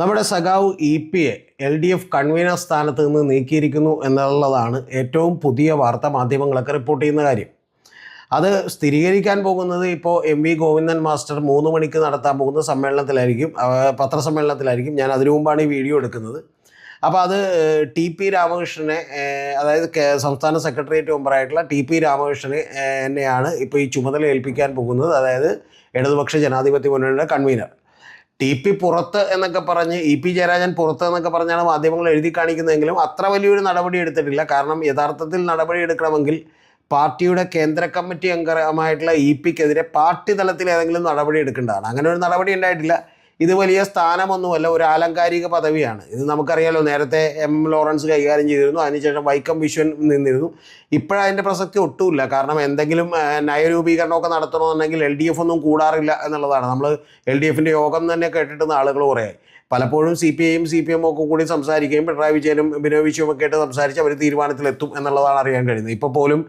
നമ്മുടെ സഖാവ് E P A L D F convener സ്ഥാനത്ത് നിന്ന് നീക്കിയിരിക്കുന്നു എന്നുള്ളതാണ് ഏറ്റവും പുതിയ വാർത്ത മാധ്യമങ്ങളൊക്കെ റിപ്പോർട്ട് ചെയ്യുന്ന കാര്യം. അത് സ്ഥിരീകരിക്കാൻ പോകുന്നത് ഇപ്പോൾ എം വി ഗോവിന്ദൻ മാസ്റ്റർ മൂന്ന് മണിക്ക് നടത്താൻ പോകുന്ന സമ്മേളനത്തിലായിരിക്കും. പത്രസമ്മേളനത്തിലായിരിക്കും. ഞാൻ അതിനു മുമ്പാണ് ഈ വീഡിയോ എടുക്കുന്നത്. അപ്പോൾ അത് ടി പി രാമകൃഷ്ണനെ അതായത് സംസ്ഥാന സെക്രട്ടേറിയറ്റ് മെമ്പറായിട്ടുള്ള ടി പി രാമകൃഷ്ണനെ തന്നെയാണ് ഇപ്പോൾ ഈ ചുമതല ഏൽപ്പിക്കാൻ പോകുന്നത്. അതായത് ഇടതുപക്ഷ ജനാധിപത്യ മുന്നണിയുടെ കൺവീനർ. ടി പി പുറത്ത് എന്നൊക്കെ പറഞ്ഞ് ഇ പി ജയരാജൻ പുറത്ത് എന്നൊക്കെ പറഞ്ഞാണ് മാധ്യമങ്ങൾ എഴുതി കാണിക്കുന്നതെങ്കിലും അത്ര വലിയൊരു നടപടി എടുത്തിട്ടില്ല. കാരണം യഥാർത്ഥത്തിൽ നടപടി എടുക്കണമെങ്കിൽ പാർട്ടിയുടെ കേന്ദ്ര കമ്മിറ്റി അംഗമായിട്ടുള്ള ഇ പിക്കെതിരെ പാർട്ടി തലത്തിൽ ഏതെങ്കിലും നടപടി എടുക്കേണ്ടതാണ്. അങ്ങനെ ഒരു നടപടി ഉണ്ടായിട്ടില്ല. ഇത് വലിയ സ്ഥാനമൊന്നുമല്ല ഒരു ആലങ്കാരിക പദവിയാണ്. ഇത് നമുക്കറിയാലോ നേരത്തെ എം ലോറൻസ് കൈകാര്യം ചെയ്തിരുന്നു അതിനുശേഷം വൈക്കം വിശ്വൻ നിന്നിരുന്നു. ഇപ്പോഴതിന്റെ പ്രസക്തി ഒട്ടുമില്ല. കാരണം എന്തെങ്കിലും നയരൂപീകരണമൊക്കെ നടത്തണമെന്നുണ്ടെങ്കിൽ എൽ ഡി എഫ് ഒന്നും കൂടാറില്ല എന്നുള്ളതാണ്. നമ്മൾ എൽ ഡി എഫിന്റെ യോഗം തന്നെ കേട്ടിട്ടുന്ന ആളുകൾ കുറേയായി. പലപ്പോഴും സി പി ഐയും സി പി എമ്മും ഒക്കെ കൂടി സംസാരിക്കുകയും പിണറായി വിജയനും ബിനോയ് വിശ്വമൊക്കെ ഒക്കെ ആയിട്ട് സംസാരിച്ച് അവർ തീരുമാനത്തിലെത്തും എന്നുള്ളതാണ് അറിയാൻ കഴിയുന്നത്. ഇപ്പോൾ പോലും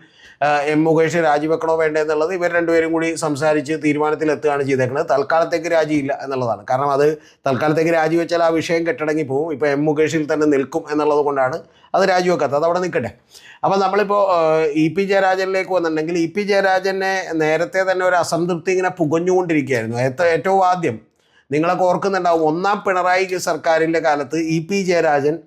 എം മുകേഷ് രാജിവെക്കണോ വേണ്ടേ എന്നുള്ളത് ഇവർ രണ്ടുപേരും കൂടി സംസാരിച്ച് തീരുമാനത്തിലെത്തുകയാണ് ചെയ്തേക്കുന്നത് തൽക്കാലത്തേക്ക് രാജിയില്ല എന്നുള്ളതാണ്. കാരണം അത് തൽക്കാലത്തേക്ക് രാജിവെച്ചാൽ ആ വിഷയം കെട്ടടങ്ങി പോകും ഇപ്പോൾ എം മുകേഷിൽ തന്നെ നിൽക്കും എന്നുള്ളത് കൊണ്ടാണ് അത് രാജിവെക്കാത്തത്. അത് അവിടെ നിൽക്കട്ടെ അപ്പോൾ നമ്മളിപ്പോൾ ഇ പി ജയരാജനിലേക്ക് വന്നിട്ടുണ്ടെങ്കിൽ ഇ പി ജയരാജനെ നേരത്തെ തന്നെ ഒരു അസംതൃപ്തി ഇങ്ങനെ പുകഞ്ഞുകൊണ്ടിരിക്കുകയായിരുന്നു. ഏറ്റ- ഏറ്റവും ആദ്യം നിങ്ങളൊക്കെ ഓർക്കുന്നുണ്ടാവും ഒന്നാം പിണറായി സർക്കാരിന്റെ കാലത്ത് ഇ പി ജയരാജൻ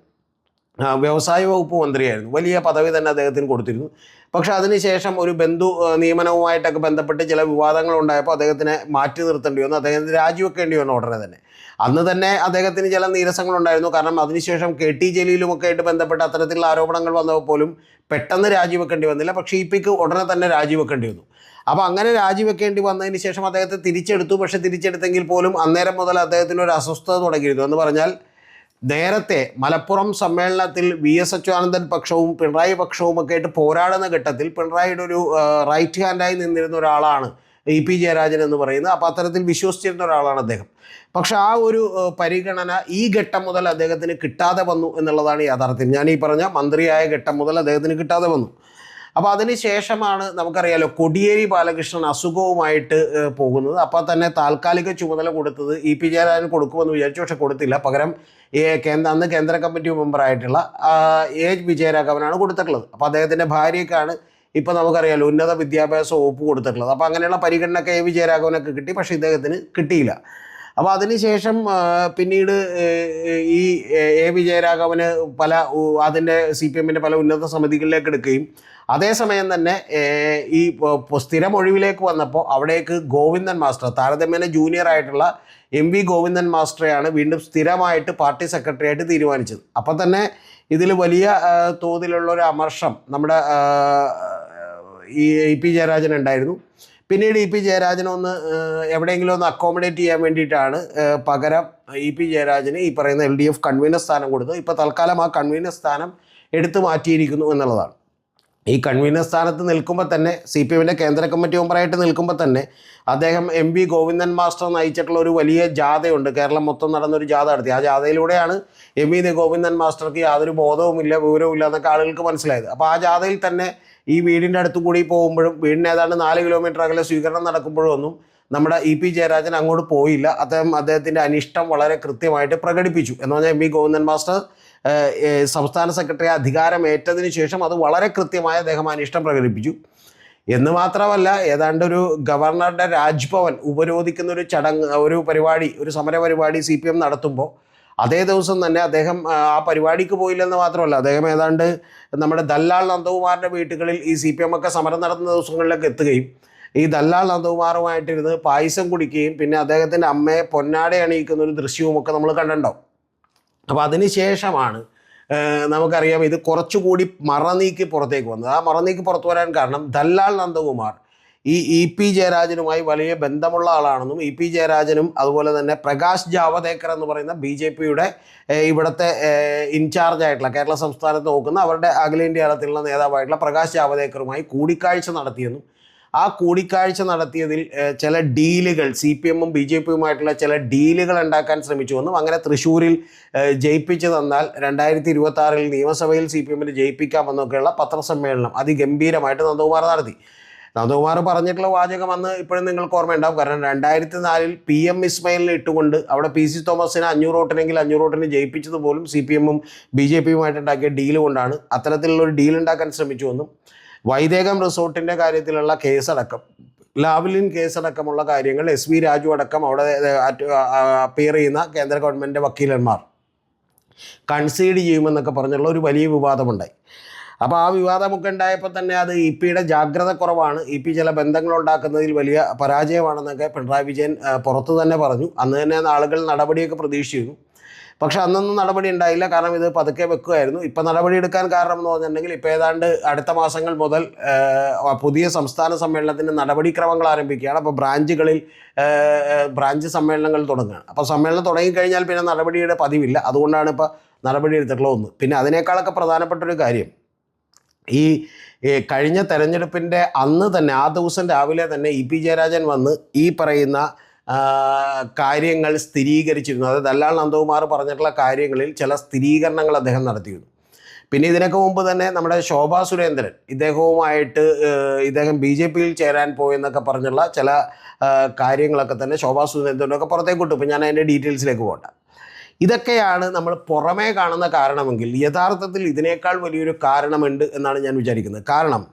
വ്യവസായ വകുപ്പ് മന്ത്രിയായിരുന്നു. വലിയ പദവി തന്നെ അദ്ദേഹത്തിന് കൊടുത്തിരുന്നു. പക്ഷെ അതിനുശേഷം ഒരു ബന്ധു നിയമനവുമായിട്ടൊക്കെ ബന്ധപ്പെട്ട് ചില വിവാദങ്ങൾ ഉണ്ടായപ്പോൾ അദ്ദേഹത്തിനെ മാറ്റി നിർത്തേണ്ടി വന്നു. അദ്ദേഹത്തിന് രാജിവെക്കേണ്ടി വന്നു ഉടനെ തന്നെ. അന്ന് തന്നെ അദ്ദേഹത്തിന് ചില നീരസങ്ങളുണ്ടായിരുന്നു കാരണം അതിനുശേഷം കെ ടി ജലീലുമൊക്കെ ആയിട്ട് ബന്ധപ്പെട്ട് അത്തരത്തിലുള്ള ആരോപണങ്ങൾ വന്നപ്പോൾ പോലും പെട്ടെന്ന് രാജിവെക്കേണ്ടി വന്നില്ല. പക്ഷേ ഇ പിക്ക് ഉടനെ തന്നെ രാജിവെക്കേണ്ടി വന്നു. അപ്പോൾ അങ്ങനെ രാജിവെക്കേണ്ടി വന്നതിന് ശേഷം അദ്ദേഹത്തെ തിരിച്ചെടുത്തു. പക്ഷേ തിരിച്ചെടുത്തെങ്കിൽ പോലും അന്നേരം മുതൽ അദ്ദേഹത്തിന് ഒരു അസ്വസ്ഥത തുടങ്ങിയിരുന്നു. എന്ന് പറഞ്ഞാൽ നേരത്തെ മലപ്പുറം സമ്മേളനത്തിൽ വി എസ് അച്യുതാനന്ദൻ പക്ഷവും പിണറായി പക്ഷവും ഒക്കെ ആയിട്ട് പോരാടുന്ന ഘട്ടത്തിൽ പിണറായിയുടെ ഒരു റൈറ്റ് ഹാൻഡായി നിന്നിരുന്ന ഒരാളാണ് ഇ പി ജയരാജൻ എന്ന് പറയുന്നത്. അപ്പോൾ അത്തരത്തിൽ വിശ്വസിച്ചിരുന്ന ഒരാളാണ് അദ്ദേഹം. പക്ഷെ ആ ഒരു പരിഗണന ഈ ഘട്ടം മുതൽ അദ്ദേഹത്തിന് കിട്ടാതെ വന്നു എന്നുള്ളതാണ് യാഥാർത്ഥ്യം. ഞാൻ ഈ പറഞ്ഞ മന്ത്രിയായ ഘട്ടം മുതൽ അദ്ദേഹത്തിന് കിട്ടാതെ വന്നു. അപ്പോൾ അതിന് ശേഷമാണ് നമുക്കറിയാലോ കൊടിയേരി ബാലകൃഷ്ണൻ അസുഖവുമായിട്ട് പോകുന്നത്. അപ്പോൾ തന്നെ താൽക്കാലിക ചുമതല കൊടുത്തത് ഇ പി ജയരാജൻ കൊടുക്കുമെന്ന് വിചാരിച്ചു പക്ഷെ കൊടുത്തില്ല. പകരം കേന്ദ്ര അന്ന് കേന്ദ്ര കമ്മിറ്റി മെമ്പറായിട്ടുള്ള എ വിജയരാഘവനാണ് കൊടുത്തിട്ടുള്ളത്. അപ്പോൾ അദ്ദേഹത്തിന്റെ ഭാര്യയ്ക്കാണ് ഇപ്പോൾ നമുക്കറിയാലോ ഉന്നത വിദ്യാഭ്യാസ വകുപ്പ് കൊടുത്തിട്ടുള്ളത്. അപ്പോൾ അങ്ങനെയുള്ള പരിഗണനയൊക്കെ എ വിജയരാഘവനൊക്കെ കിട്ടി പക്ഷേ ഇദ്ദേഹത്തിന് കിട്ടിയില്ല. അപ്പോൾ അതിനുശേഷം പിന്നീട് ഈ എ വിജയരാഘവന് പല അതിന്റെ സി പി എമ്മിന്റെ പല ഉന്നത സമിതികളിലേക്ക് എടുക്കുകയും അതേസമയം തന്നെ ഈ സ്ഥിരം ഒഴിവിലേക്ക് വന്നപ്പോൾ അവിടേക്ക് ഗോവിന്ദൻ മാസ്റ്റർ താരതമ്യേന ജൂനിയർ ആയിട്ടുള്ള എം വി ഗോവിന്ദൻ മാസ്റ്ററെയാണ് വീണ്ടും സ്ഥിരമായിട്ട് പാർട്ടി സെക്രട്ടറി ആയിട്ട് തീരുമാനിച്ചത്. അപ്പോൾ തന്നെ ഇതിൽ വലിയ തോതിലുള്ള ഒരു അമർഷം നമ്മുടെ ഈ പി ജയരാജൻ ഉണ്ടായിരുന്നു. പിന്നീട് ഇ പി ജയരാജനെ ഒന്ന് എവിടെയെങ്കിലും ഒന്ന് അക്കോമഡേറ്റ് ചെയ്യാൻ വേണ്ടിയിട്ടാണ് പകരം ഇ പി ജയരാജന് ഈ പറയുന്ന എൽ ഡി എഫ് കൺവീനർ സ്ഥാനം കൊടുത്തത്. ഇപ്പോൾ തൽക്കാലം ആ കൺവീനർ സ്ഥാനം എടുത്തു മാറ്റിയിരിക്കുന്നു എന്നുള്ളതാണ്. ഈ കൺവീനർ സ്ഥാനത്ത് നിൽക്കുമ്പോൾ തന്നെ സി പി എമ്മിന്റെ കേന്ദ്ര കമ്മിറ്റി മെമ്പറായിട്ട് നിൽക്കുമ്പോൾ തന്നെ അദ്ദേഹം എം വി ഗോവിന്ദൻ മാസ്റ്റർ നയിച്ചിട്ടുള്ള ഒരു വലിയ ജാഥയുണ്ട്. കേരളം മൊത്തം നടന്നൊരു ജാഥ നടത്തി. ആ ജാഥയിലൂടെയാണ് എം വി ഗോവിന്ദൻ മാസ്റ്റർക്ക് യാതൊരു ബോധവുമില്ല വിവരവുമില്ല എന്നൊക്കെ ആളുകൾക്ക് മനസ്സിലായത്. അപ്പോൾ ആ ജാഥയിൽ തന്നെ ഈ വീടിന്റെ അടുത്ത് കൂടി പോകുമ്പോഴും വീടിന് ഏതാണ്ട് നാല് കിലോമീറ്റർ അകലെ സ്വീകരണം നടക്കുമ്പോഴും ഒന്നും നമ്മുടെ ഇ പി ജയരാജൻ അങ്ങോട്ട് പോയില്ല. അദ്ദേഹം അദ്ദേഹത്തിന്റെ അനിഷ്ടം വളരെ കൃത്യമായിട്ട് പ്രകടിപ്പിച്ചു. എന്ന് പറഞ്ഞാൽ എം വി ഗോവിന്ദൻ മാസ്റ്റർ സംസ്ഥാന സെക്രട്ടറി അധികാരമേറ്റതിന് ശേഷം അത് വളരെ കൃത്യമായി അദ്ദേഹം അനിഷ്ടം പ്രകടിപ്പിച്ചു. എന്ന് മാത്രമല്ല ഏതാണ്ട് ഒരു ഗവർണറുടെ രാജ്ഭവൻ ഉപരോധിക്കുന്ന ഒരു ചടങ്ങ് ഒരു പരിപാടി ഒരു സമര പരിപാടി സി പി എം നടത്തുമ്പോൾ അതേ ദിവസം തന്നെ അദ്ദേഹം ആ, പരിപാടിക്ക് പോയില്ലെന്ന് മാത്രമല്ല അദ്ദേഹം ഏതാണ്ട് നമ്മുടെ ദല്ലാൽ നന്ദകുമാറിന്റെ വീട്ടുകളിൽ ഈ സി പി എം ഒക്കെ സമരം നടത്തുന്ന ദിവസങ്ങളിലൊക്കെ എത്തുകയും ഈ ദല്ലാൽ നന്ദകുമാറുമായിട്ടിരുന്ന് പായസം കുടിക്കുകയും പിന്നെ അദ്ദേഹത്തിന്റെ അമ്മയെ പൊന്നാട അണിയിക്കുന്ന ഒരു ദൃശ്യവും ഒക്കെ നമ്മൾ കണ്ടിട്ടുണ്ടാവും. അപ്പോൾ അതിന് ശേഷമാണ് നമുക്കറിയാം ഇത് കുറച്ചുകൂടി മറനീക്കി പുറത്തേക്ക് വന്നത്. ആ മറനീക്കി പുറത്തു വരാൻ കാരണം ദല്ലാൽ നന്ദകുമാർ ഈ ഇ പി ജയരാജനുമായി വലിയ ബന്ധമുള്ള ആളാണെന്നും ഇ പി ജയരാജനും അതുപോലെ തന്നെ പ്രകാശ് ജാവദേക്കർ എന്ന് പറയുന്ന ബി ജെ പിയുടെ ഇവിടുത്തെ ഇൻചാർജ് ആയിട്ടുള്ള കേരള സംസ്ഥാനത്ത് നോക്കുന്ന അവരുടെ അഖിലേന്ത്യാ തലത്തിലുള്ള നേതാവായിട്ടുള്ള പ്രകാശ് ജാവദേക്കറുമായി കൂടിക്കാഴ്ച നടത്തിയെന്നും ആ കൂടിക്കാഴ്ച നടത്തിയതിൽ ചില ഡീലുകൾ സി പി എമ്മും ബി ജെ പിയുമായിട്ടുള്ള ചില ഡീലുകൾ ഉണ്ടാക്കാൻ ശ്രമിച്ചുവെന്നും അങ്ങനെ തൃശ്ശൂരിൽ ജയിപ്പിച്ചു തന്നാൽ രണ്ടായിരത്തി ഇരുപത്തി നിയമസഭയിൽ സി പി എമ്മിന് ജയിപ്പിക്കാമെന്നൊക്കെയുള്ള പത്രസമ്മേളനം അതിഗംഭീരമായിട്ട് നന്ദകുമാർ നടത്തി. നന്ദകുമാർ പറഞ്ഞിട്ടുള്ള വാചകം അന്ന് ഇപ്പോഴും നിങ്ങൾക്ക് ഓർമ്മയുണ്ടാവും. കാരണം രണ്ടായിരത്തി നാലിൽ പി എം ഇസ്മയിലിനെ ഇട്ടുകൊണ്ട് അവിടെ പി സി തോമസിനെ അഞ്ഞൂറ് വോട്ടിനെങ്കിൽ അഞ്ഞൂറ് വോട്ടിന് ജയിപ്പിച്ചത് പോലും സി പി എമ്മും ബി ജെ പിയുമായിട്ട് ഉണ്ടാക്കിയ കൊണ്ടാണ്. അത്തരത്തിലുള്ള ഒരു ഡീൽ ഉണ്ടാക്കാൻ ശ്രമിച്ചു എന്നും വൈദേകം റിസോർട്ടിന്റെ കാര്യത്തിലുള്ള കേസടക്കം ലാവ്ലിൻ കേസടക്കമുള്ള കാര്യങ്ങൾ എസ് വി രാജു അടക്കം അവിടെ അപ്പിയർ ചെയ്യുന്ന കേന്ദ്ര ഗവൺമെന്റ് വക്കീലന്മാർ കൺസീഡ് ചെയ്യുമെന്നൊക്കെ പറഞ്ഞുള്ള ഒരു വലിയ വിവാദമുണ്ടായി. അപ്പോൾ ആ വിവാദമൊക്കെ ഉണ്ടായപ്പോൾ തന്നെ അത് ഇ പിയുടെ ജാഗ്രത കുറവാണ്. ഇ പി ചില ബന്ധങ്ങൾ ഉണ്ടാക്കുന്നതിൽ വലിയ പരാജയമാണെന്നൊക്കെ പിണറായി വിജയൻ പുറത്തു തന്നെ പറഞ്ഞു. അന്ന് തന്നെ ആളുകൾ നടപടിയൊക്കെ പ്രതീക്ഷിച്ചിരുന്നു. പക്ഷെ അന്നൊന്നും നടപടി ഉണ്ടായില്ല. കാരണം ഇത് പതുക്കെ വെക്കുമായിരുന്നു ഇപ്പം നടപടി എടുക്കാൻ കാരണം എന്ന് പറഞ്ഞിട്ടുണ്ടെങ്കിൽ ഇപ്പോൾ ഏതാണ്ട് അടുത്ത മാസങ്ങൾ മുതൽ പുതിയ സംസ്ഥാന സമ്മേളനത്തിന്റെ നടപടിക്രമങ്ങൾ ആരംഭിക്കുകയാണ്. അപ്പോൾ ബ്രാഞ്ചുകളിൽ ബ്രാഞ്ച് സമ്മേളനങ്ങൾ തുടങ്ങുകയാണ്. അപ്പോൾ സമ്മേളനം തുടങ്ങിക്കഴിഞ്ഞാൽ പിന്നെ നടപടിയുടെ പതിവില്ല. അതുകൊണ്ടാണ് ഇപ്പോൾ നടപടി എടുത്തിട്ടുള്ളത് ഒന്ന്. പിന്നെ അതിനേക്കാളൊക്കെ പ്രധാനപ്പെട്ട ഒരു കാര്യം ഈ കഴിഞ്ഞ തെരഞ്ഞെടുപ്പിന്റെ അന്ന് തന്നെ ആ ദിവസം രാവിലെ തന്നെ ഇ പി ജയരാജൻ വന്ന് ഈ പറയുന്ന കാര്യങ്ങൾ സ്ഥിരീകരിച്ചിരുന്നു. അതായത് ദല്ലാൽ നന്ദകുമാർ പറഞ്ഞിട്ടുള്ള കാര്യങ്ങളിൽ ചില സ്ഥിരീകരണങ്ങൾ അദ്ദേഹം നടത്തിയിരുന്നു. പിന്നെ ഇതിനൊക്കെ മുമ്പ് തന്നെ നമ്മുടെ ശോഭാ സുരേന്ദ്രൻ ഇദ്ദേഹവുമായിട്ട് ഇദ്ദേഹം ബി ജെ പിയിൽ ചേരാൻ പോയെന്നൊക്കെ പറഞ്ഞുള്ള ചില കാര്യങ്ങളൊക്കെ തന്നെ ശോഭാ സുരേന്ദ്രനൊക്കെ പുറത്തേക്ക് വിട്ടു. ഇപ്പം ഞാൻ അതിന്റെ ഡീറ്റെയിൽസിലേക്ക് പോകണ്ട ഇതൊക്കെയാണ് നമ്മൾ പുറമേ കാണുന്ന കാരണമെങ്കിൽ യഥാർത്ഥത്തിൽ ഇതിനേക്കാൾ വലിയൊരു കാരണമുണ്ട് എന്നാണ് ഞാൻ വിചാരിക്കുന്നത്. കാരണം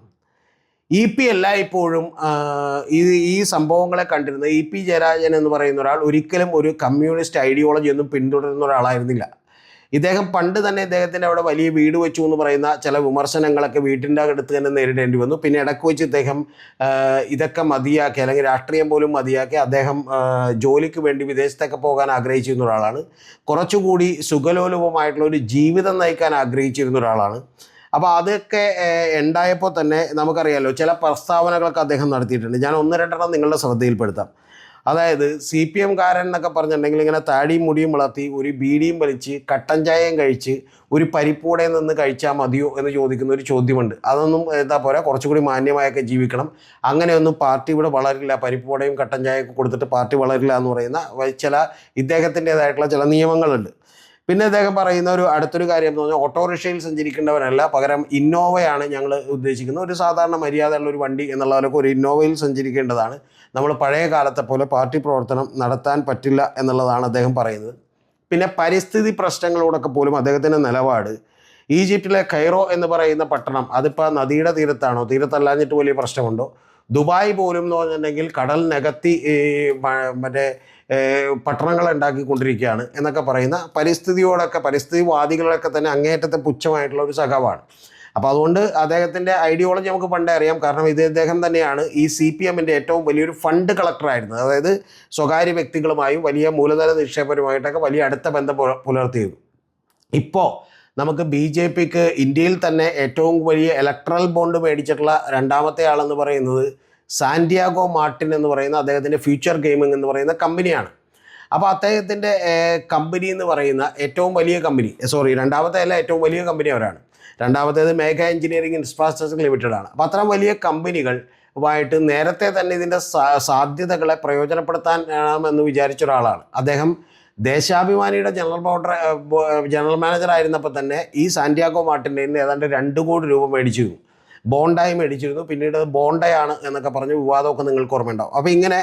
ഇ പി എല്ലായ്പ്പോഴും ഈ ഈ സംഭവങ്ങളെ കണ്ടിരുന്ന ഇ പി ജയരാജൻ എന്ന് പറയുന്ന ഒരാൾ ഒരിക്കലും ഒരു കമ്മ്യൂണിസ്റ്റ് ഐഡിയോളജി ഒന്നും പിന്തുടരുന്ന ഒരാളായിരുന്നില്ല. ഇദ്ദേഹം പണ്ട് തന്നെ ഇദ്ദേഹത്തിന്റെ അവിടെ വലിയ വീട് വെച്ചു എന്ന് പറയുന്ന ചില വിമർശനങ്ങളൊക്കെ വീട്ടിന്റെ അടുത്ത് തന്നെ നേരിടേണ്ടി വന്നു. പിന്നെ ഇടയ്ക്ക് വെച്ച് ഇദ്ദേഹം ഇതൊക്കെ മതിയാക്കി അല്ലെങ്കിൽ രാഷ്ട്രീയം പോലും മതിയാക്കി അദ്ദേഹം ജോലിക്ക് വേണ്ടി വിദേശത്തൊക്കെ പോകാൻ ആഗ്രഹിച്ചിരുന്ന ഒരാളാണ്. കുറച്ചുകൂടി സുഖലോലുപമായിട്ടുള്ള ഒരു ജീവിതം നയിക്കാൻ ആഗ്രഹിച്ചിരുന്ന ഒരാളാണ്. അപ്പോൾ അതൊക്കെ ഉണ്ടായപ്പോൾ തന്നെ നമുക്കറിയാലോ ചില പ്രസ്താവനകളൊക്കെ അദ്ദേഹം നടത്തിയിട്ടുണ്ട്. ഞാൻ ഒന്ന് രണ്ടെണ്ണം നിങ്ങളുടെ ശ്രദ്ധയിൽപ്പെടുത്താം. അതായത് സി പി എംകാരൻ എന്നൊക്കെ പറഞ്ഞിട്ടുണ്ടെങ്കിൽ ഇങ്ങനെ താടിയും മുടിയും വളർത്തി ഒരു ബീഡിയും വലിച്ച് കട്ടൻ ചായയും കഴിച്ച് ഒരു പരിപ്പൂടെ നിന്ന് കഴിച്ചാൽ മതിയോ എന്ന് ചോദിക്കുന്ന ഒരു ചോദ്യമുണ്ട്. അതൊന്നും എന്താ പോരാ കുറച്ചുകൂടി മാന്യമായൊക്കെ ജീവിക്കണം. അങ്ങനെയൊന്നും പാർട്ടി ഇവിടെ വളരില്ല. പരിപ്പൂടയും കട്ടൻ ചായയൊക്കെ കൊടുത്തിട്ട് പാർട്ടി വളരില്ല എന്ന് പറയുന്ന ചില ഇദ്ദേഹത്തിന്റെതായിട്ടുള്ള ചില നിയമങ്ങളുണ്ട്. പിന്നെ അദ്ദേഹം പറയുന്ന ഒരു അടുത്തൊരു കാര്യം എന്ന് പറഞ്ഞാൽ ഓട്ടോറിക്ഷയിൽ സഞ്ചരിക്കേണ്ടവരല്ല. പകരം ഇന്നോവയാണ് ഞങ്ങൾ ഉദ്ദേശിക്കുന്നത്. ഒരു സാധാരണ മര്യാദയുള്ള ഒരു വണ്ടി എന്നുള്ള പോലൊക്കെ ഒരു ഇന്നോവയിൽ സഞ്ചരിക്കേണ്ടതാണ്. നമ്മൾ പഴയ കാലത്തെ പോലെ പാർട്ടി പ്രവർത്തനം നടത്താൻ പറ്റില്ല എന്നുള്ളതാണ് അദ്ദേഹം പറയുന്നത്. പിന്നെ പരിസ്ഥിതി പ്രശ്നങ്ങളോടൊക്കെ പോലും അദ്ദേഹത്തിന്റെ നിലപാട്. ഈജിപ്തിലെ കൈറോ എന്ന് പറയുന്ന പട്ടണം അതിപ്പോൾ നദിയുടെ തീരത്താണോ? തീരത്തല്ലാഞ്ഞിട്ട് വലിയ പ്രശ്നമുണ്ടോ? ദുബായ് പോലും എന്ന് പറഞ്ഞിട്ടുണ്ടെങ്കിൽ കടൽ നികത്തി മറ്റേ പട്ടണങ്ങൾ ഉണ്ടാക്കിക്കൊണ്ടിരിക്കുകയാണ് എന്നൊക്കെ പറയുന്ന പരിസ്ഥിതിയോടൊക്കെ പരിസ്ഥിതിവാദികളൊക്കെ തന്നെ അങ്ങേയറ്റത്തെ പുച്ഛമായിട്ടുള്ള ഒരു സഖാവാണ്. അപ്പോൾ അതുകൊണ്ട് അദ്ദേഹത്തിന്റെ ഐഡിയോളജി നമുക്ക് പണ്ടേ അറിയാം. കാരണം ഇത് അദ്ദേഹം തന്നെയാണ് ഈ സി പി എമ്മിന്റെ ഏറ്റവും വലിയൊരു ഫണ്ട് കളക്ടറായിരുന്നത് അതായത് സ്വകാര്യ വ്യക്തികളുമായും വലിയ മൂലധന നിക്ഷേപരുമായിട്ടൊക്കെ വലിയ അടുത്ത ബന്ധം പുലർത്തിയിരുന്നു. ഇപ്പോൾ നമുക്ക് ബി ജെ പിക്ക് ഇന്ത്യയിൽ തന്നെ ഏറ്റവും വലിയ ഇലക്ട്രൽ ബോണ്ട് മേടിച്ചിട്ടുള്ള രണ്ടാമത്തെ ആളെന്ന് പറയുന്നത് സാന്റിയാഗോ മാർട്ടിൻ എന്ന് പറയുന്ന അദ്ദേഹത്തിന്റെ ഫ്യൂച്ചർ ഗെയിമിംഗ് എന്ന് പറയുന്ന കമ്പനിയാണ്. അപ്പോൾ അദ്ദേഹത്തിന്റെ കമ്പനി എന്ന് പറയുന്ന ഏറ്റവും വലിയ കമ്പനി സോറി രണ്ടാമത്തെ അല്ല ഏറ്റവും വലിയ കമ്പനി അവരാണ്. രണ്ടാമത്തേത് മേഘ എഞ്ചിനീയറിംഗ് ഇൻഫ്രാസ്ട്രക്ചർ ലിമിറ്റഡ് ആണ്. അപ്പോൾ അത്തരം വലിയ കമ്പനികൾ ആയിട്ട് നേരത്തെ തന്നെ ഇതിന്റെ സാധ്യതകളെ പ്രയോജനപ്പെടുത്താൻ എന്ന് വിചാരിച്ച ഒരാളാണ്. അദ്ദേഹം ദേശാഭിമാനിയുടെ ജനറൽ ബോർഡർ ജനറൽ മാനേജർ ആയിരുന്നപ്പോൾ തന്നെ ഈ സാന്റിയാഗോ മാർട്ടിന്റെ ഏതാണ്ട് രണ്ട് കോടി രൂപ മേടിച്ചിരുന്നു ബോണ്ടായി മേടിച്ചിരുന്നു. പിന്നീട് ബോണ്ടയാണ് എന്നൊക്കെ പറഞ്ഞ് വിവാദമൊക്കെ നിങ്ങൾക്ക് ഓർമ്മയുണ്ടാവും. അപ്പോൾ ഇങ്ങനെ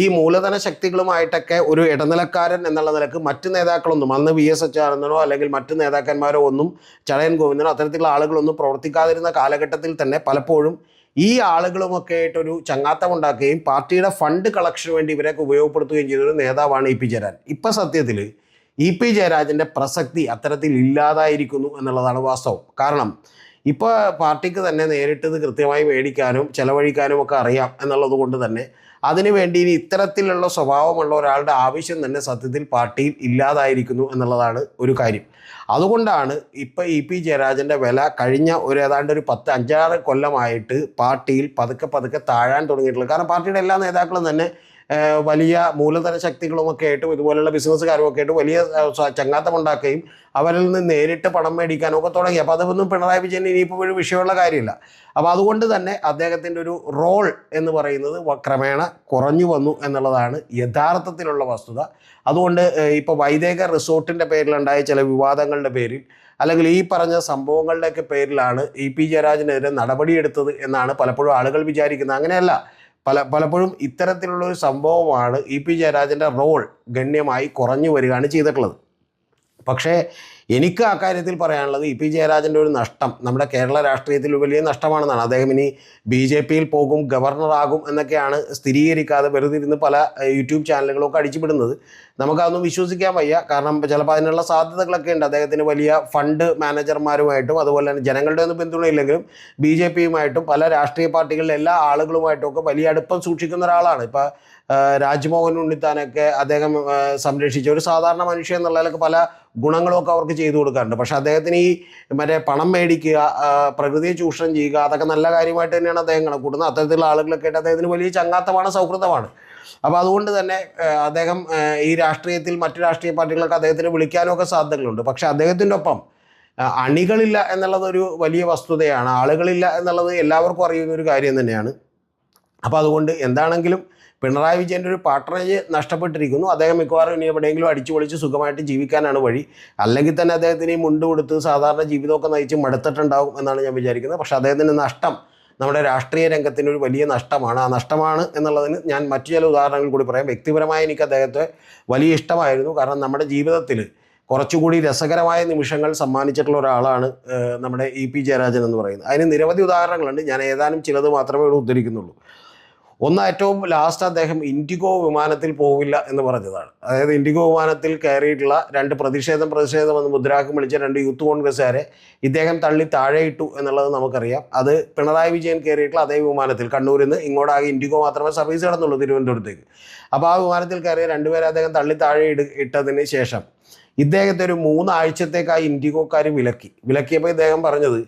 ഈ മൂലധന ശക്തികളുമായിട്ടൊക്കെ ഒരു ഇടനിലക്കാരൻ എന്നുള്ള നിലയ്ക്ക് മറ്റ് നേതാക്കളൊന്നും അന്ന് വി എസ് അച്യുതാനന്ദനോ അല്ലെങ്കിൽ മറ്റ് നേതാക്കന്മാരോ ഒന്നും ചടയൻ ഗോവിന്ദനോ അത്തരത്തിലുള്ള ആളുകളൊന്നും പ്രവർത്തിക്കാതിരുന്ന കാലഘട്ടത്തിൽ തന്നെ പലപ്പോഴും ഈ ആളുകളുമൊക്കെ ആയിട്ടൊരു ചങ്ങാത്തം ഉണ്ടാക്കുകയും പാർട്ടിയുടെ ഫണ്ട് കളക്ഷന് വേണ്ടി ഇവരെയൊക്കെ ഉപയോഗപ്പെടുത്തുകയും ചെയ്തൊരു നേതാവാണ് ഇ പി ജയരാജൻ. ഇപ്പം സത്യത്തിൽ ഇ പി ജയരാജന്റെ പ്രസക്തി അത്തരത്തിൽ ഇല്ലാതായിരിക്കുന്നു എന്നുള്ളതാണ് വാസ്തവം. കാരണം ഇപ്പോൾ പാർട്ടിക്ക് തന്നെ നേരിട്ട് ഇത് കൃത്യമായി മേടിക്കാനും ചെലവഴിക്കാനും ഒക്കെ അറിയാം എന്നുള്ളത് കൊണ്ട് തന്നെ അതിനുവേണ്ടി ഇനി ഇത്തരത്തിലുള്ള സ്വഭാവമുള്ള ഒരാളുടെ ആവശ്യം തന്നെ സത്യത്തിൽ പാർട്ടിയിൽ ഇല്ലാതായിരിക്കുന്നു എന്നുള്ളതാണ് ഒരു കാര്യം. അതുകൊണ്ടാണ് ഇപ്പോൾ ഇ പി ജയരാജന്റെ വില കഴിഞ്ഞ ഒരു ഏതാണ്ട് ഒരു പത്ത് അഞ്ചാറ് കൊല്ലമായിട്ട് പാർട്ടിയിൽ പതുക്കെ പതുക്കെ താഴാൻ തുടങ്ങിയിട്ടുള്ളത്. കാരണം പാർട്ടിയുടെ എല്ലാ നേതാക്കളും തന്നെ വലിയ മൂലധന ശക്തികളുമൊക്കെ ആയിട്ടും ഇതുപോലെയുള്ള ബിസിനസ്സുകാരും ഒക്കെ ആയിട്ട് വലിയ ചങ്ങാത്തം ഉണ്ടാക്കുകയും അവരിൽ നിന്ന് നേരിട്ട് പണം മേടിക്കാനും ഒക്കെ തുടങ്ങി. അപ്പോൾ അതൊന്നും പിണറായി വിജയൻ ഇനിയിപ്പോൾ ഒരു വിഷയമുള്ള കാര്യമില്ല. അപ്പോൾ അതുകൊണ്ട് തന്നെ അദ്ദേഹത്തിന്റെ ഒരു റോൾ എന്ന് പറയുന്നത് ക്രമേണ കുറഞ്ഞു വന്നു എന്നുള്ളതാണ് യഥാർത്ഥത്തിലുള്ള വസ്തുത. അതുകൊണ്ട് ഇപ്പോൾ വൈദേക റിസോർട്ടിന്റെ പേരിലുണ്ടായ ചില വിവാദങ്ങളുടെ പേരിൽ അല്ലെങ്കിൽ ഈ പറഞ്ഞ സംഭവങ്ങളുടെയൊക്കെ പേരിലാണ് ഇ പി ജയരാജനെതിരെ നടപടിയെടുത്തത് എന്നാണ് പലപ്പോഴും ആളുകൾ വിചാരിക്കുന്നത്. അങ്ങനെയല്ല. പല പലപ്പോഴും ഇത്തരത്തിലുള്ള ഒരു സംഭവമാണ് ഇ പി ജയരാജന്റെ റോൾ ഗണ്യമായി കുറഞ്ഞു വരികയാണ് ചെയ്തിട്ടുള്ളത്. പക്ഷേ എനിക്ക് ആ കാര്യത്തിൽ പറയാനുള്ളത് ഇ പി ജയരാജന്റെ ഒരു നഷ്ടം നമ്മുടെ കേരള രാഷ്ട്രീയത്തിൽ വലിയ നഷ്ടമാണെന്നാണ്. അദ്ദേഹം ഇനി ബി ജെ പിയിൽ പോകും ഗവർണറാകും എന്നൊക്കെയാണ് സ്ഥിരീകരിക്കാതെ വെറുതെ ഇരുന്ന് പല യൂട്യൂബ് ചാനലുകളൊക്കെ അടിച്ചുവിടുന്നത് നമുക്കതൊന്നും വിശ്വസിക്കാൻ വയ്യ. കാരണം ചിലപ്പോൾ അതിനുള്ള സാധ്യതകളൊക്കെ ഉണ്ട്. അദ്ദേഹത്തിന് വലിയ ഫണ്ട് മാനേജർമാരുമായിട്ടും അതുപോലെ തന്നെ ജനങ്ങളുടെ ഒന്നും പിന്തുണയില്ലെങ്കിലും ബി ജെ പിയുമായിട്ടും പല രാഷ്ട്രീയ പാർട്ടികളിലെ എല്ലാ ആളുകളുമായിട്ടും ഒക്കെ വലിയ അടുപ്പം സൂക്ഷിക്കുന്ന ഒരാളാണ്. ഇപ്പോൾ രാജ്മോഹൻ ഉണ്ണിത്താനൊക്കെ അദ്ദേഹം സംരക്ഷിച്ച ഒരു സാധാരണ മനുഷ്യൻ എന്നുള്ളതിലൊക്കെ പല ഗുണങ്ങളൊക്കെ അവർക്ക് ചെയ്തു കൊടുക്കാറുണ്ട്. പക്ഷെ അദ്ദേഹത്തിന് ഈ മറ്റേ പണം മേടിക്കുക പ്രകൃതിയെ ചൂഷണം ചെയ്യുക അതൊക്കെ നല്ല കാര്യമായിട്ട് തന്നെയാണ് അദ്ദേഹം കണക്കൂട്ടുന്നത്. അത്തരത്തിലുള്ള ആളുകളൊക്കെ ആയിട്ട് അദ്ദേഹത്തിന് വലിയ ചങ്ങാത്തമാണ് സൗഹൃദമാണ്. അപ്പോൾ അതുകൊണ്ട് തന്നെ അദ്ദേഹം ഈ രാഷ്ട്രീയത്തിൽ മറ്റു രാഷ്ട്രീയ പാർട്ടികളൊക്കെ അദ്ദേഹത്തിന് വിളിക്കാനൊക്കെ സാധ്യതകളുണ്ട്. പക്ഷെ അദ്ദേഹത്തിന്റെ ഒപ്പം അണികളില്ല എന്നുള്ളതൊരു വലിയ വസ്തുതയാണ്. ആളുകളില്ല എന്നുള്ളത് എല്ലാവർക്കും അറിയുന്ന ഒരു കാര്യം തന്നെയാണ്. അപ്പോൾ അതുകൊണ്ട് എന്താണെങ്കിലും പിണറായി വിജയന്റെ ഒരു പാർട്ട്ണേജ് നഷ്ടപ്പെട്ടിരിക്കുന്നു. അദ്ദേഹം മിക്കവാറും ഇനി എവിടെയെങ്കിലും അടിച്ചു പൊളിച്ച് സുഖമായിട്ട് ജീവിക്കാനാണ് വഴി. അല്ലെങ്കിൽ തന്നെ അദ്ദേഹത്തിന് ഈ മുണ്ട് കൊടുത്ത് സാധാരണ ജീവിതമൊക്കെ നയിച്ച് മടുത്തിട്ടുണ്ടാകും എന്നാണ് ഞാൻ വിചാരിക്കുന്നത്. പക്ഷേ അദ്ദേഹത്തിന്റെ നഷ്ടം നമ്മുടെ രാഷ്ട്രീയ രംഗത്തിന് ഒരു വലിയ നഷ്ടമാണ്. ആ നഷ്ടമാണ് എന്നുള്ളതിന് ഞാൻ മറ്റു ചില ഉദാഹരണങ്ങൾ കൂടി പറയാം. വ്യക്തിപരമായി എനിക്ക് അദ്ദേഹത്തെ വലിയ ഇഷ്ടമായിരുന്നു. കാരണം നമ്മുടെ ജീവിതത്തിൽ കുറച്ചുകൂടി രസകരമായ നിമിഷങ്ങൾ സമ്മാനിച്ചിട്ടുള്ള ഒരാളാണ് നമ്മുടെ ഇ പി ജയരാജൻ എന്ന് പറയുന്നത്. അതിന് നിരവധി ഉദാഹരണങ്ങളുണ്ട്. ഞാൻ ഏതാനും ചിലത് മാത്രമേ ഇവിടെ ഉദ്ധരിക്കുന്നുള്ളൂ. ഒന്ന് ഏറ്റവും ലാസ്റ്റ് അദ്ദേഹം ഇൻഡിഗോ വിമാനത്തിൽ പോവില്ല എന്ന് പറഞ്ഞതാണ്. അതായത് ഇൻഡിഗോ വിമാനത്തിൽ കയറിയിട്ടുള്ള രണ്ട് പ്രതിഷേധം പ്രതിഷേധം എന്ന് മുദ്രാക്കം വിളിച്ച രണ്ട് യൂത്ത് കോൺഗ്രസ്സുകാരെ ഇദ്ദേഹം തള്ളി താഴെയിട്ടു എന്നുള്ളത് നമുക്കറിയാം. അത് പിണറായി വിജയൻ കയറിയിട്ടുള്ള അതേ വിമാനത്തിൽ കണ്ണൂരിൽ നിന്ന് ഇങ്ങോട്ടാകെ ഇൻഡിഗോ മാത്രമേ സർവീസ് നടന്നുള്ളൂ തിരുവനന്തപുരത്തേക്ക്. അപ്പോൾ ആ വിമാനത്തിൽ കയറിയ രണ്ടുപേരെ അദ്ദേഹം തള്ളി താഴെ ഇട ഇട്ടതിന് ശേഷം ഇദ്ദേഹത്തെ ഒരു മൂന്നാഴ്ചത്തേക്കായി ഇൻഡിഗോക്കാർ വിലക്കി. വിലക്കിയപ്പോൾ ഇദ്ദേഹം പറഞ്ഞത്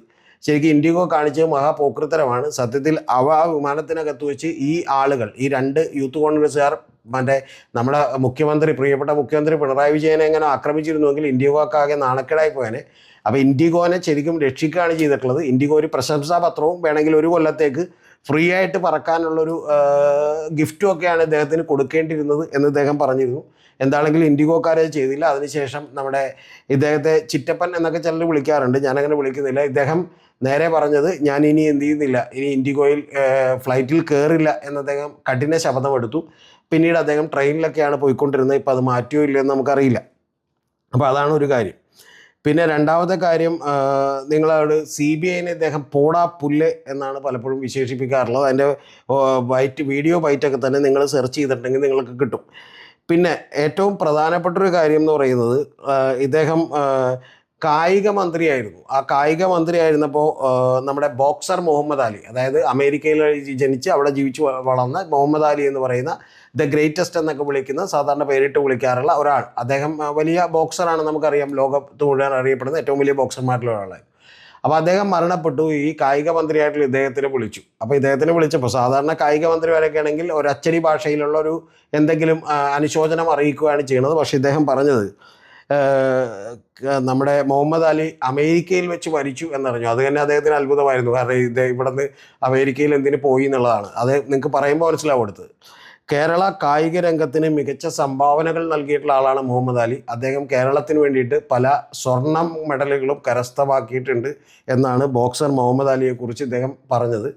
ശരിക്കും ഇൻഡിഗോ കാണിച്ചത് മഹാപോക്രത്തരമാണ് സത്യത്തിൽ അവ ആ വിമാനത്തിനകത്ത് വെച്ച് ഈ ആളുകൾ ഈ രണ്ട് യൂത്ത് കോൺഗ്രസ്സുകാർ മറ്റേ നമ്മുടെ മുഖ്യമന്ത്രി പ്രിയപ്പെട്ട മുഖ്യമന്ത്രി പിണറായി വിജയനെ എങ്ങനെ ആക്രമിച്ചിരുന്നുവെങ്കിൽ ഇൻഡിഗോക്കാകെ നാണക്കേടായി പോയനെ അപ്പോൾ ഇൻഡിഗോനെ ശരിക്കും രക്ഷിക്കുകയാണ് ചെയ്തിട്ടുള്ളത്. ഇൻഡിഗോ ഒരു പ്രശംസാപത്രവും വേണമെങ്കിൽ ഒരു കൊല്ലത്തേക്ക് ഫ്രീ ആയിട്ട് പറക്കാനുള്ളൊരു ഗിഫ്റ്റും ഒക്കെയാണ് ഇദ്ദേഹത്തിന് കൊടുക്കേണ്ടിയിരുന്നത് എന്ന് ഇദ്ദേഹം പറഞ്ഞിരുന്നു. എന്താണെങ്കിലും ഇൻഡിഗോക്കാരെ ചെയ്തില്ല. അതിനുശേഷം നമ്മുടെ ഇദ്ദേഹത്തെ ചിറ്റപ്പൻ എന്നൊക്കെ ചിലർ വിളിക്കാറുണ്ട്. ഞാനങ്ങനെ വിളിക്കുന്നില്ല. ഇദ്ദേഹം നേരെ പറഞ്ഞത് ഞാൻ ഇനി എന്ത് ചെയ്യുന്നില്ല. ഇനി ഇൻഡിഗോയിൽ ഫ്ലൈറ്റിൽ കയറില്ല എന്ന് അദ്ദേഹം കഠിന ശപഥമെടുത്തു പിന്നീട് അദ്ദേഹം ട്രെയിനിലൊക്കെയാണ് പോയിക്കൊണ്ടിരുന്നത്. ഇപ്പോൾ അത് മാറ്റിയോ ഇല്ലയെന്ന് നമുക്കറിയില്ല. അപ്പോൾ അതാണ് ഒരു കാര്യം. പിന്നെ രണ്ടാമത്തെ കാര്യം നിങ്ങളോട് സി ബി ഐനെ ഇദ്ദേഹം പോടാ പുല്ല് എന്നാണ് പലപ്പോഴും വിശേഷിപ്പിക്കാറുള്ളത്. അതിന്റെ വൈറ്റ് വീഡിയോ ബൈറ്റൊക്കെ തന്നെ നിങ്ങൾ സെർച്ച് ചെയ്തിട്ടുണ്ടെങ്കിൽ നിങ്ങൾക്ക് കിട്ടും. പിന്നെ ഏറ്റവും പ്രധാനപ്പെട്ട ഒരു കാര്യം എന്ന് പറയുന്നത് ഇദ്ദേഹം കായിക മന്ത്രിയായിരുന്നു. ആ കായിക മന്ത്രിയായിരുന്നപ്പോൾ നമ്മുടെ ബോക്സർ മുഹമ്മദ് അലി അതായത് അമേരിക്കയിൽ ജനിച്ച് അവിടെ ജീവിച്ച് വളർന്ന മുഹമ്മദ് അലി എന്ന് പറയുന്ന ദ ഗ്രേറ്റസ്റ്റ് എന്നൊക്കെ വിളിക്കുന്ന സാധാരണ പേരിട്ട് വിളിക്കാറുള്ള ഒരാൾ. അദ്ദേഹം വലിയ ബോക്സറാണ് നമുക്കറിയാം ലോകത്ത് മുഴുവൻ അറിയപ്പെടുന്ന ഏറ്റവും വലിയ ബോക്സർമാരിൽ അപ്പോൾ അദ്ദേഹം മരണപ്പെട്ടു ഈ കായിക മന്ത്രിയായിട്ടുള്ള ഇദ്ദേഹത്തിനെ വിളിച്ചു. അപ്പോൾ ഇദ്ദേഹത്തിനെ വിളിച്ചപ്പോൾ സാധാരണ കായിക മന്ത്രിമാരൊക്കെ ആണെങ്കിൽ ഒരു അച്ചടി ഭാഷയിലുള്ള ഒരു എന്തെങ്കിലും അനുശോചനം അറിയിക്കുകയാണ് ചെയ്യുന്നത്. പക്ഷേ ഇദ്ദേഹം പറഞ്ഞത് നമ്മുടെ മുഹമ്മദ് അലി അമേരിക്കയിൽ വെച്ച് മരിച്ചു എന്നറിഞ്ഞു. അത് തന്നെ അദ്ദേഹത്തിന് അത്ഭുതമായിരുന്നു. കാരണം ഇത് ഇവിടുന്ന് അമേരിക്കയിൽ എന്തിനു പോയി എന്നുള്ളതാണ്. അത് നിങ്ങൾക്ക് പറയുമ്പോൾ മനസ്സിലാവും അടുത്ത് കേരള കായിക രംഗത്തിന് മികച്ച സംഭാവനകൾ നൽകിയിട്ടുള്ള ആളാണ് മുഹമ്മദ് അലി. അദ്ദേഹം കേരളത്തിന് വേണ്ടിയിട്ട് പല സ്വർണം മെഡലുകളും കരസ്ഥമാക്കിയിട്ടുണ്ട് എന്നാണ് ബോക്സർ മുഹമ്മദ് അലിയെക്കുറിച്ച് ഇദ്ദേഹം പറഞ്ഞത്.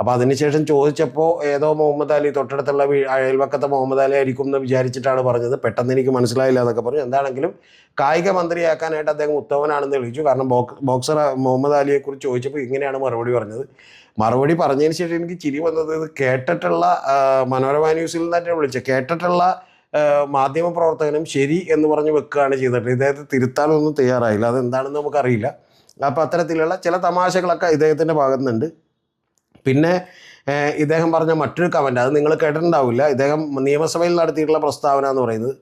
അപ്പോൾ അതിനുശേഷം ചോദിച്ചപ്പോൾ ഏതോ മുഹമ്മദ് അലി തൊട്ടടുത്തുള്ള അയൽവക്കത്തെ മുഹമ്മദ് അലി ആയിരിക്കും എന്ന് വിചാരിച്ചിട്ടാണ് പറഞ്ഞത്. പെട്ടെന്ന് എനിക്ക് മനസ്സിലായില്ല എന്നൊക്കെ പറഞ്ഞു. എന്താണെങ്കിലും കായിക മന്ത്രിയാക്കാനായിട്ട് അദ്ദേഹം ഉത്തമനാണെന്ന് തെളിയിച്ചു. കാരണം ബോക്സർ മുഹമ്മദ് അലിയെക്കുറിച്ച് ചോദിച്ചപ്പോൾ ഇങ്ങനെയാണ് മറുപടി പറഞ്ഞത്. മറുപടി പറഞ്ഞതിന് ശേഷം എനിക്ക് ചിരി വന്നത് ഇത് കേട്ടിട്ടുള്ള മനോരമ ന്യൂസിൽ തന്നെ വിളിച്ചത്. കേട്ടിട്ടുള്ള മാധ്യമ പ്രവർത്തകനും ശരി എന്ന് പറഞ്ഞ് വെക്കുകയാണ് ചെയ്തിട്ട് ഇദ്ദേഹത്തെ തിരുത്താനൊന്നും തയ്യാറായില്ല. അതെന്താണെന്ന് നമുക്കറിയില്ല. അപ്പോൾ അത്തരത്തിലുള്ള ചില തമാശകളൊക്കെ ഇദ്ദേഹത്തിന്റെ ഭാഗത്തു നിന്നുണ്ട് പിന്നെ ഇദ്ദേഹം പറഞ്ഞ മറ്റൊരു കമന്റ് അത് നിങ്ങൾ കേട്ടിട്ടുണ്ടാവില്ല. ഇദ്ദേഹം നിയമസഭയിൽ നടത്തിയിട്ടുള്ള പ്രസ്താവന എന്ന് പറയുന്നത്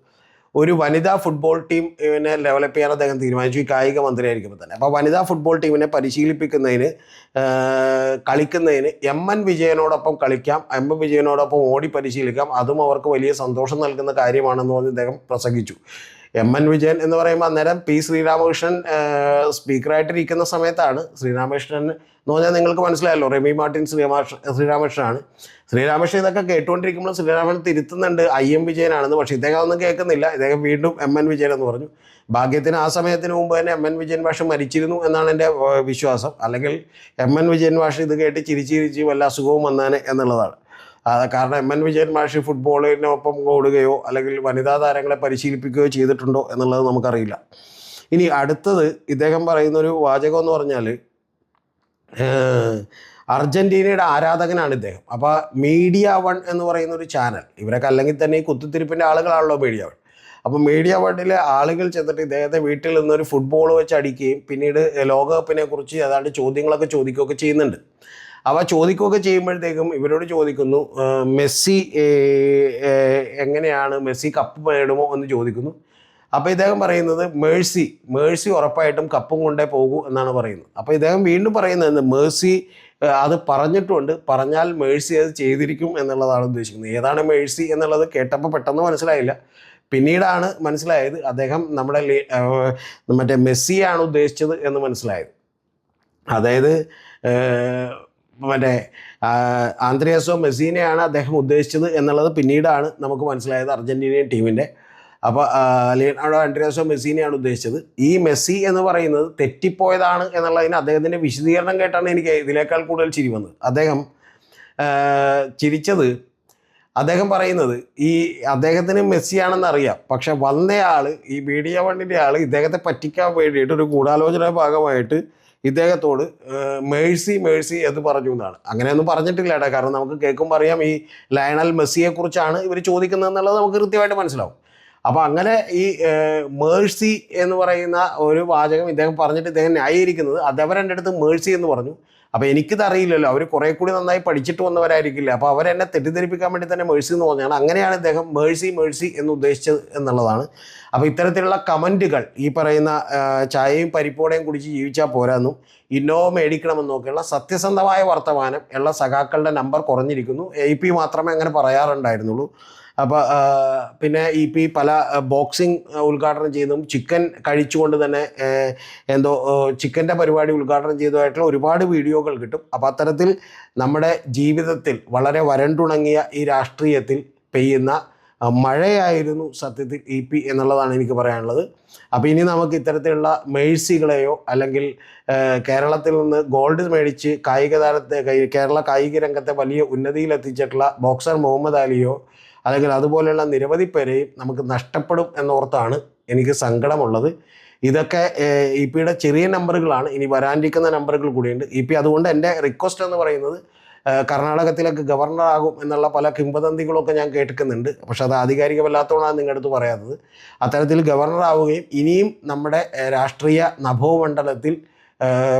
ഒരു വനിതാ ഫുട്ബോൾ ടീം പിന്നെ ഡെവലപ്പ് ചെയ്യാൻ അദ്ദേഹം തീരുമാനിച്ചു. ഈ കായിക മന്ത്രിയായിരിക്കുമ്പോൾ തന്നെ. അപ്പോൾ വനിതാ ഫുട്ബോൾ ടീമിനെ പരിശീലിപ്പിക്കുന്നതിന് കളിക്കുന്നതിന് എം എൻ വിജയനോടൊപ്പം കളിക്കാം എം എൻ വിജയനോടൊപ്പം ഓടി പരിശീലിക്കാം. അതും അവർക്ക് വലിയ സന്തോഷം നൽകുന്ന കാര്യമാണെന്ന് പറഞ്ഞ് അദ്ദേഹം പ്രസംഗിച്ചു. എം എൻ വിജയൻ എന്ന് പറയുമ്പോൾ അന്നേരം പി ശ്രീരാമകൃഷ്ണൻ സ്പീക്കറായിട്ടിരിക്കുന്ന സമയത്താണ് ശ്രീരാമകൃഷ്ണൻ എന്ന് പറഞ്ഞാൽ നിങ്ങൾക്ക് മനസ്സിലായല്ലോ റെമി മാർട്ടിൻ ശ്രീരാമകൃഷ്ണൻ ശ്രീരാമകൃഷ്ണനാണ്. ശ്രീരാമകൃഷ്ണൻ ഇതൊക്കെ കേട്ടുകൊണ്ടിരിക്കുമ്പോൾ ശ്രീരാമൻ തിരുത്തുന്നുണ്ട് ഐ എം വിജയനാണെന്ന്. പക്ഷേ ഇദ്ദേഹം ഒന്നും കേൾക്കുന്നില്ല. ഇദ്ദേഹം വീണ്ടും എം എൻ വിജയൻ എന്ന് പറഞ്ഞു. ഭാഗ്യത്തിന് ആ സമയത്തിന് മുമ്പ് തന്നെ എം എൻ വിജയൻ ഭാഷ മരിച്ചിരുന്നു എന്നാണ് എന്റെ വിശ്വാസം. അല്ലെങ്കിൽ എം എൻ വിജയൻ ഭാഷ ഇത് കേട്ട് ചിരിച്ച് ചിരിച്ച് വല്ല അസുഖവും വന്നാനെ എന്നുള്ളതാണ്. കാരണം എം എൻ വിജയൻ മാഷി ഫുട്ബോളിനൊപ്പം ഓടുകയോ അല്ലെങ്കിൽ വനിതാ താരങ്ങളെ പരിശീലിപ്പിക്കുകയോ ചെയ്തിട്ടുണ്ടോ എന്നുള്ളത് നമുക്കറിയില്ല. ഇനി അടുത്തത് ഇദ്ദേഹം പറയുന്നൊരു വാചകം എന്ന് പറഞ്ഞാൽ അർജന്റീനയുടെ ആരാധകനാണ് ഇദ്ദേഹം. അപ്പോൾ മീഡിയ വൺ എന്ന് പറയുന്ന ഒരു ചാനൽ ഇവരൊക്കെ അല്ലെങ്കിൽ തന്നെ ഈ കുത്തിത്തിരിപ്പിന്റെ ആളുകളാണല്ലോ മീഡിയ വൺ. അപ്പോൾ മീഡിയ വണ്ണിലെ ആളുകൾ ചെന്നിട്ട് ഇദ്ദേഹത്തെ വീട്ടിൽ നിന്നൊരു ഫുട്ബോൾ വെച്ച് അടിക്കുകയും പിന്നീട് ലോകകപ്പിനെ കുറിച്ച് ഏതാണ്ട് ചോദ്യങ്ങളൊക്കെ ചോദിക്കുകയൊക്കെ ചെയ്യുന്നുണ്ട്. അവ ചോദിക്കുകയൊക്കെ ചെയ്യുമ്പോഴത്തേക്കും ഇവരോട് ചോദിക്കുന്നു മെസ്സി എങ്ങനെയാണ് മെസ്സി കപ്പ് നേടുമോ എന്ന് ചോദിക്കുന്നു. അപ്പോൾ ഇദ്ദേഹം പറയുന്നത് മേഴ്സി മേഴ്സി ഉറപ്പായിട്ടും കപ്പും കൊണ്ടേ പോകൂ എന്നാണ് പറയുന്നത്. അപ്പോൾ ഇദ്ദേഹം വീണ്ടും പറയുന്നത്? മേഴ്സി അത് പറഞ്ഞിട്ടുണ്ട്. പറഞ്ഞാൽ മേഴ്സി അത് ചെയ്തിരിക്കും എന്നുള്ളതാണ് ഉദ്ദേശിക്കുന്നത്. ഏതാണ് മേഴ്സി എന്നുള്ളത് കേട്ടപ്പോൾ പെട്ടെന്ന് മനസ്സിലായില്ല. പിന്നീടാണ് മനസ്സിലായത് അദ്ദേഹം നമ്മുടെ മറ്റേ മെസ്സിയാണ് ഉദ്ദേശിച്ചത് എന്ന് മനസ്സിലായത്. അതായത് മറ്റേ ആന്ത്രിയാസോ മെസ്സീനെയാണ് അദ്ദേഹം ഉദ്ദേശിച്ചത് എന്നുള്ളത് പിന്നീടാണ് നമുക്ക് മനസ്സിലായത് അർജന്റീനിയൻ ടീമിന്റെ അപ്പോൾ ലിയനാർഡോ ആൻഡ്രിയാസോ മെസ്സിനെയാണ് ഉദ്ദേശിച്ചത്. ഈ മെസ്സി എന്ന് പറയുന്നത് തെറ്റിപ്പോയതാണ് എന്നുള്ളതിന് അദ്ദേഹത്തിന്റെ വിശദീകരണം കേട്ടാണ് എനിക്ക് ഇതിനേക്കാൾ കൂടുതൽ ചിരി വന്നത്. അദ്ദേഹം ചിരിച്ചത് അദ്ദേഹം പറയുന്നത് ഈ അദ്ദേഹത്തിന് മെസ്സിയാണെന്ന് അറിയാം. പക്ഷെ വന്നയാൾ ഈ മീഡിയ വണ്ണിന്റെ ആൾ ഇദ്ദേഹത്തെ പറ്റിക്കാൻ വേണ്ടിയിട്ട് ഒരു ഗൂഢാലോചന ഭാഗമായിട്ട് ഇദ്ദേഹത്തോട് മേഴ്സി മേഴ്സി എന്ന് പറഞ്ഞു എന്നാണ്. അങ്ങനെയൊന്നും പറഞ്ഞിട്ടില്ല കേട്ടോ. കാരണം നമുക്ക് കേൾക്കുമ്പോൾ അറിയാം ഈ ലയണൽ മെസ്സിയെക്കുറിച്ചാണ് ഇവർ ചോദിക്കുന്നത് എന്നുള്ളത് നമുക്ക് കൃത്യമായിട്ട് മനസ്സിലാവും. അപ്പോൾ അങ്ങനെ ഈ മേഴ്സി എന്ന് പറയുന്ന ഒരു വാചകം ഇദ്ദേഹം പറഞ്ഞിട്ട് ഇദ്ദേഹം ന്യായീകരിക്കുന്നത്. അതവരെന്റെ അടുത്ത് മേഴ്സി എന്ന് പറഞ്ഞു. അപ്പോൾ എനിക്കിത് അറിയില്ലല്ലോ. അവർ കുറേ കൂടി നന്നായി പഠിച്ചിട്ട് വന്നവരായിരിക്കില്ല? അപ്പോൾ അവരെന്നെ തെറ്റിദ്ധരിപ്പിക്കാൻ വേണ്ടി തന്നെ മേഴ്സി എന്ന് പറഞ്ഞാണ്. അങ്ങനെയാണ് ഇദ്ദേഹം മേഴ്സി മേഴ്സി എന്ന് ഉദ്ദേശിച്ചത് എന്നുള്ളതാണ്. അപ്പോൾ ഇത്തരത്തിലുള്ള കമന്റുകൾ ഈ പറയുന്ന ചായയും പരിപ്പോടയും കുടിച്ച് ജീവിച്ചാൽ പോരാന്നും ഇന്നോവ മേടിക്കണമെന്നൊക്കെയുള്ള സത്യസന്ധമായ വർത്തമാനം ഉള്ള സഖാക്കളുടെ നമ്പർ കുറഞ്ഞിരിക്കുന്നു. എ പി മാത്രമേ അങ്ങനെ പറയാറുണ്ടായിരുന്നുള്ളൂ. അപ്പോൾ പിന്നെ ഇ പി പല ബോക്സിംഗ് ഉദ്ഘാടനം ചെയ്തും ചിക്കൻ കഴിച്ചുകൊണ്ട് തന്നെ എന്തോ ചിക്കന്റെ പരിപാടി ഉദ്ഘാടനം ചെയ്തതായിട്ടുള്ള ഒരുപാട് വീഡിയോകൾ കിട്ടും. അപ്പോൾ അത്തരത്തിൽ നമ്മുടെ ജീവിതത്തിൽ വളരെ വരണ്ടുണങ്ങിയ ഈ രാഷ്ട്രീയത്തിൽ പെയ്യുന്ന മഴയായിരുന്നു സത്യത്തിൽ ഇ പി എന്നുള്ളതാണ് എനിക്ക് പറയാനുള്ളത്. അപ്പോൾ ഇനി നമുക്ക് ഇത്തരത്തിലുള്ള മേഴ്സികളെയോ അല്ലെങ്കിൽ കേരളത്തിൽ നിന്ന് ഗോൾഡ് മേടിച്ച് കായിക താരത്തെ കേരള കായിക രംഗത്തെ വലിയ ഉന്നതിയിലെത്തിച്ചിട്ടുള്ള ബോക്സർ മുഹമ്മദ് അലിയോ അല്ലെങ്കിൽ അതുപോലെയുള്ള നിരവധി പേരെയും നമുക്ക് നഷ്ടപ്പെടും എന്നോർത്താണ് എനിക്ക് സങ്കടമുള്ളത്. ഇതൊക്കെ ഇ പിയുടെ ചെറിയ നമ്പറുകളാണ്. ഇനി വരാനിരിക്കുന്ന നമ്പറുകൾ കൂടിയുണ്ട്. ഇ പി അതുകൊണ്ട് എന്റെ റിക്വസ്റ്റ് എന്ന് പറയുന്നത് കർണാടകത്തിലൊക്കെ ആകും എന്നുള്ള പല കിംവദന്തികളൊക്കെ ഞാൻ കേൾക്കുന്നുണ്ട് പക്ഷെ അത് ആധികാരികമല്ലാത്തതുകൊണ്ടാണ് നിങ്ങളുടെ അടുത്ത് പറയാത്തത്. അത്തരത്തിൽ ഗവർണറാവുകയും ഇനിയും നമ്മുടെ രാഷ്ട്രീയ നഭോമണ്ഡലത്തിൽ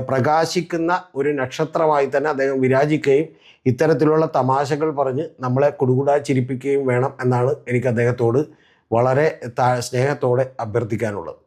പ്രകാശിക്കുന്ന ഒരു നക്ഷത്രമായി തന്നെ അദ്ദേഹം വിരാജിക്കുകയും ഇത്തരത്തിലുള്ള തമാശകൾ പറഞ്ഞ് നമ്മളെ കുടുകുടാ ചിരിപ്പിക്കുകയും വേണം എന്നാണ് എനിക്ക് അദ്ദേഹത്തോട് വളരെ സ്നേഹത്തോടെ അഭ്യർത്ഥിക്കാനുള്ളത്.